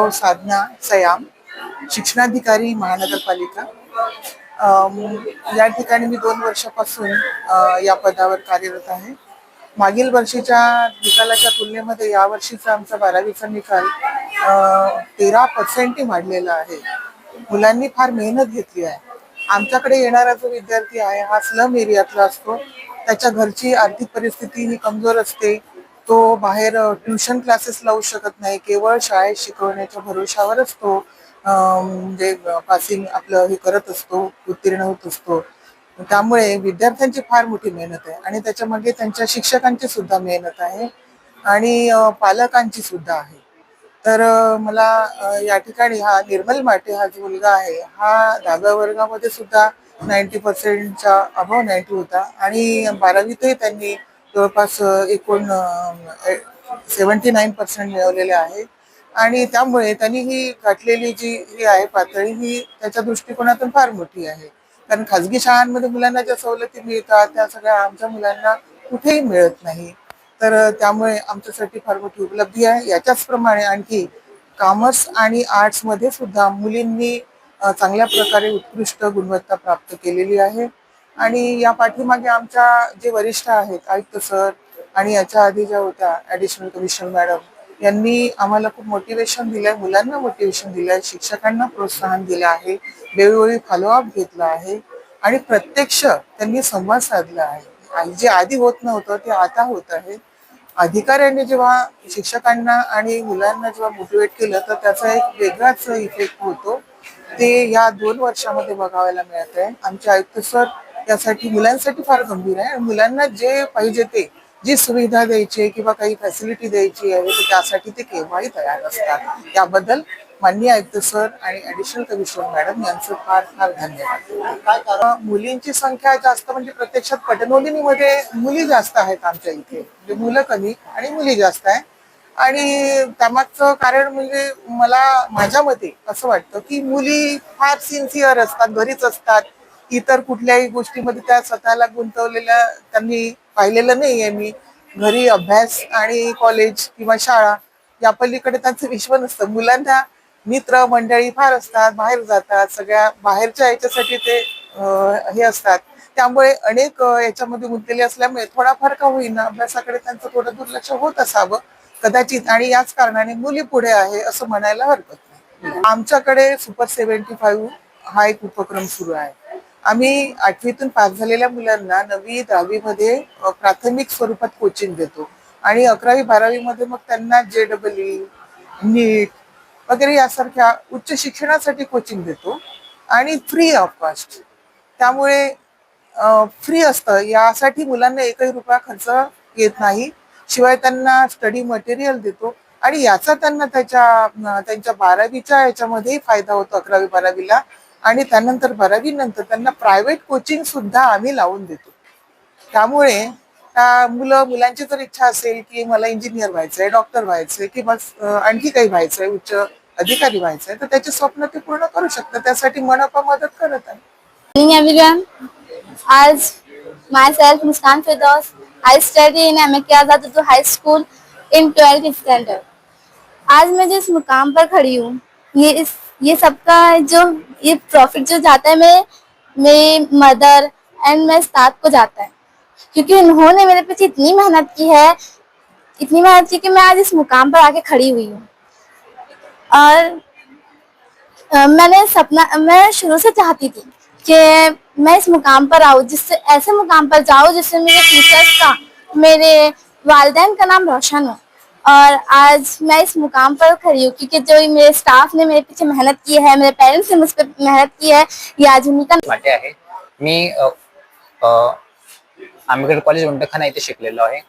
साधना Siam शिक्षणाधिकारी महानगरपालिका. या ठिकाणी मी दोन वर्षापासून या पदावर कार्यरत आहे. मागील वर्षीच्या निकालाच्या तुलनेमध्ये या वर्षीचा आमचा बारावीचा निकाल तेरा पर्सेंटही वाढलेला आहे. मुलांनी फार मेहनत घेतली आहे. आमच्याकडे येणारा जो विद्यार्थी आहे हा स्लम एरियातला असतो. त्याच्या घरची आर्थिक परिस्थिती ही कमजोर असते. तो बाहेर ट्युशन क्लासेस लावू शकत नाही. केवळ शाळेत शिकवण्याच्या भरोशावरच तो म्हणजे पासिंग आपलं हे करत असतो उत्तीर्ण होत असतो. त्यामुळे विद्यार्थ्यांची फार मोठी मेहनत आहे आणि त्याच्यामध्ये त्यांच्या शिक्षकांची सुद्धा मेहनत आहे आणि पालकांची सुद्धा आहे. तर मला या ठिकाणी हा निर्मल माटे हा जो मुलगा आहे हा दहाव्या वर्गामध्ये सुद्धा नाईन्टी पर्सेंटचा अभाव नाईन्टी होता आणि बारावीतही त्यांनी जवळपास एकूण सेवन्टी नाईन पर्सेंट मिळवलेले आहे. आणि त्यामुळे त्यांनी ही गाठलेली जी ही आहे पातळी ही त्याच्या दृष्टिकोनातून फार मोठी आहे. कारण खाजगी शाळांमध्ये मुलांना ज्या सवलती मिळतात त्या सगळ्या आमच्या मुलांना कुठेही मिळत नाही. तर त्यामुळे आमच्यासाठी फार मोठी उपलब्धी आहे. याच्याच प्रमाणे आणखी कॉमर्स आणि आर्ट्समध्ये सुद्धा मुलींनी चांगल्या प्रकारे उत्कृष्ट गुणवत्ता प्राप्त केलेली आहे. आणि या पाठीमागे आमच्या जे वरिष्ठ आहेत आयुक्त सर आणि याच्या आधी ज्या होत्या ऍडिशनल कमिशनर मॅडम यांनी आम्हाला खूप मोटिवेशन दिलंय मुलांना मोटिवेशन दिलंय शिक्षकांना प्रोत्साहन दिलं आहे वेळोवेळी फॉलोअप घेतला आहे आणि प्रत्यक्ष त्यांनी संवाद साधला आहे. आणि जे आधी होत नव्हतं ते आता होत आहे. अधिकाऱ्यांनी जेव्हा शिक्षकांना आणि मुलांना जेव्हा मोटिवेट केलं तर त्याचा एक वेगळाच इफेक्ट होतो. ते या दोन वर्षामध्ये बघायला मिळत आहे आमचे आयुक्त सर त्यासाठी मुलांसाठी फार गंभीर आहे. आणि मुलांना जे पाहिजे ते जी सुविधा द्यायची आहे किंवा काही फॅसिलिटी द्यायची आहे तर त्यासाठी ते केव्हाही तयार असतात. त्याबद्दल माननीय आयुक्त सर आणि ऍडिशनल कमिशनर मॅडम यांचं फार फार धन्यवाद. अं, मुलींची संख्या जास्त म्हणजे प्रत्यक्षात पटनोंदिनीमध्ये मुली जास्त आहेत आमच्या इथे. म्हणजे मुलं कमी आणि मुली जास्त आहे. आणि त्यामागचं कारण म्हणजे मला माझ्या मते असं वाटतं की मुली फार सिन्सिअर असतात घरीच असतात. इतर कुठल्याही गोष्टीमध्ये त्या स्वतःला गुंतवलेल्या त्यांनी पाहिलेलं नाहीये मी. घरी अभ्यास आणि कॉलेज किंवा शाळा या पलीकडे त्यांचं विश्व नसतं. मुलांना मित्र मंडळी फार असतात बाहेर जातात सगळ्या बाहेरच्या याच्यासाठी ते हे असतात. त्यामुळे अनेक याच्यामध्ये गुंतलेले असल्यामुळे थोडाफार का होईना अभ्यासाकडे त्यांचं थोडं दुर्लक्ष होत असावं कदाचित. आणि याच कारणाने मुली पुढे आहे असं म्हणायला हरकत नाही. आमच्याकडे सुपर सेव्हन्टी फाईव्ह हा एक उपक्रम सुरू आहे. आम्ही आठवीतून पास झालेल्या मुलांना नववी दहावीमध्ये प्राथमिक स्वरूपात कोचिंग देतो. आणि अकरावी बारावीमध्ये मग त्यांना जे डबल ई नीट वगैरे यासारख्या उच्च शिक्षणासाठी कोचिंग देतो. आणि फ्री ऑफ कॉस्ट त्यामुळे फ्री असतं. यासाठी मुलांना एकही रुपया खर्च येत नाही. शिवाय त्यांना स्टडी मटेरियल देतो. आणि याचा त्यांना त्याच्या त्यांच्या बारावीच्या याच्यामध्येही फायदा होतो अकरावी बारावीला. आणि त्यानंतर बारावी नंतर त्यांना प्रायव्हेट कोचिंग सुद्धा आम्ही लावून देतो. त्यामुळे मुलं मुलांची जर इच्छा असेल की मला इंजिनियर व्हायचंय डॉक्टर व्हायचंय किंवा आणखी काही व्हायचंय उच्च अधिकारी व्हायचंय तर त्याचे स्वप्न ते पूर्ण करू शकतात. त्यासाठी मनपा मदत करत आहे. आज माय As myself Muskan Firdaus, I study in MK Azad Urdu High School in 12th standard. आज मैं जिस मुकाम पर खड़ी हूँ ये इस ये सबका जो ये प्रॉफिट जो जाता है मेरे मेरी मदर एंड मेरे उस्ताद को जाता है। क्योंकि उन्होंने मेरे पीछे इतनी मेहनत की है इतनी मेहनत की कि मैं आज इस मुकाम पर आके खड़ी हुई हूँ। और अ, मैंने सपना मैं शुरू से चाहती थी कि मैं इस मुकाम पर आऊँ जिससे ऐसे मुकाम पर जाऊँ जिससे मेरे टीचर्स का मेरे वालदेन का नाम रोशन हो। और आज मैं इस मुकाम पर खड़ी हूँ क्योंकि जो मेरे स्टाफ ने मेरे पीछे मेहनत की है मेरे पेरेंट्स ने मुझ पर मेहनत की है ये आज उन्हीं का माटे आहे. मी आंबेडकर कॉलेज उंटखाना इथे शिकलेलो आहे.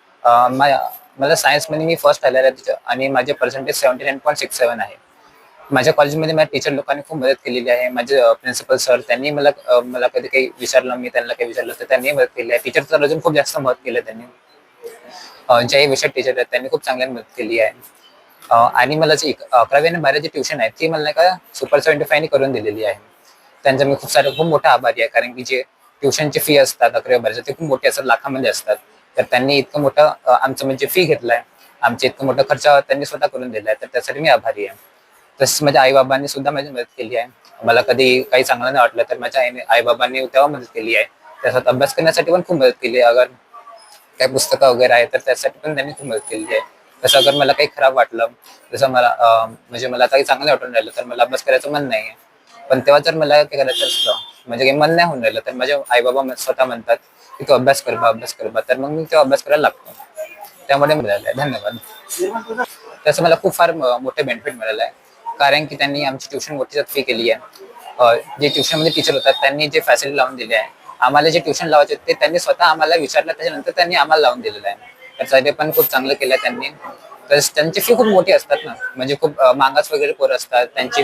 मला सायन्समध्ये मी फर्स्ट आलेला आहे तिथं आणि माझे percentage seventy nine point six seven आहे. माझ्या कॉलेजमध्ये माझ्या टीचर लोकांनी खूप मदत केलेली आहे. माझे प्रिन्सिपल सर त्यांनी मला मला कधी काही विचारलं मी त्यांना काही विचारलं तर त्यांनी मदत केली आहे. टीचर तर अजून खूप जास्त मदत केलं त्यांनी. जे विषय टीचर आहेत त्यांनी खूप चांगल्या मदत केली आहे. आणि मला जी अकरावी आणि बारावी ट्युशन आहे ती मला नाही का सुपर सेव्हन्टी फायने करून दिलेली आहे. त्यांचा मी खूप सारा खूप मोठा आभारी आहे कारण की जे ट्युशनची फी असतात अकरावी बाराच्या ते खूप मोठे असतात लाखामध्ये असतात. तर त्यांनी इतकं मोठं आमचं म्हणजे फी घेतलाय. आमचे इतकं मोठा खर्च त्यांनी स्वतः करून दिलाय तर त्यासाठी मी आभारी आहे. तसेच माझ्या आईबाबांनी सुद्धा माझी मदत केली आहे. मला कधी काही चांगलं नाही वाटलं तर माझ्या आईने आईबाबांनी तेव्हा मदत केली आहे. त्यासोबत अभ्यास करण्यासाठी पण खूप मदत केली आहे. अगर काही पुस्तकं वगैरे आहेत तर त्यासाठी पण त्यांनी खूप मदत केली आहे. तसं अगर मला काही खराब वाटलं जसं मला म्हणजे मला आता काही चांगलं वाटून राहिलं तर मला अभ्यास करायचं मन नाही आहे पण तेव्हा जर मला काही करायचं असलं म्हणजे काही मन नाही होऊन राहिलं तर माझे आई बाबा स्वतः म्हणतात की तू अभ्यास कर बा अभ्यास कर बा. तर मग मी तो अभ्यास करायला लागतो. त्यामुळे मिळालं आहे. धन्यवाद. त्याचं मला खूप फार मोठे बेनिफिट मिळालं आहे. कारण की त्यांनी आमची ट्युशन मोठी फी केली आहे. जे जे ट्युशनमध्ये टीचर होतात त्यांनी जे फॅसिलिटी लावून दिली आहे आम्हाला जे ट्युशन लावायचे ते त्यांनी स्वतः आम्हाला विचारलं. त्याच्यानंतर त्यांनी आम्हाला लावून दिलेलं आहे. त्यासाठी पण खूप चांगलं केलं त्यांनी. तर त्यांची फी खूप मोठी असतात ना. म्हणजे खूप मागास वगैरे पोरं असतात. त्यांची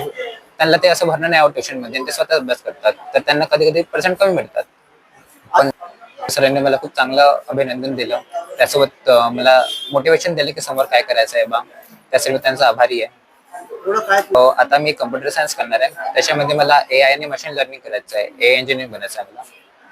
त्यांना ते असं भरणं नाही आवड ट्युशनमध्ये ते स्वतः अभ्यास करतात. तर त्यांना कधी कधी पर्सेंट कमी मिळतात. पण सरांनी मला खूप चांगलं अभिनंदन दिलं. त्यासोबत मला मोटिवेशन दिलं की समोर काय करायचं आहे बा. त्यासाठी त्यांचा आभारी आहे. अं, आता मी कम्प्युटर सायन्स करणार आहे. त्याच्यामध्ये मला ए आय आणि मशीन लर्निंग करायचं आहे. ए इंजिनियर बनायचं आहे मला.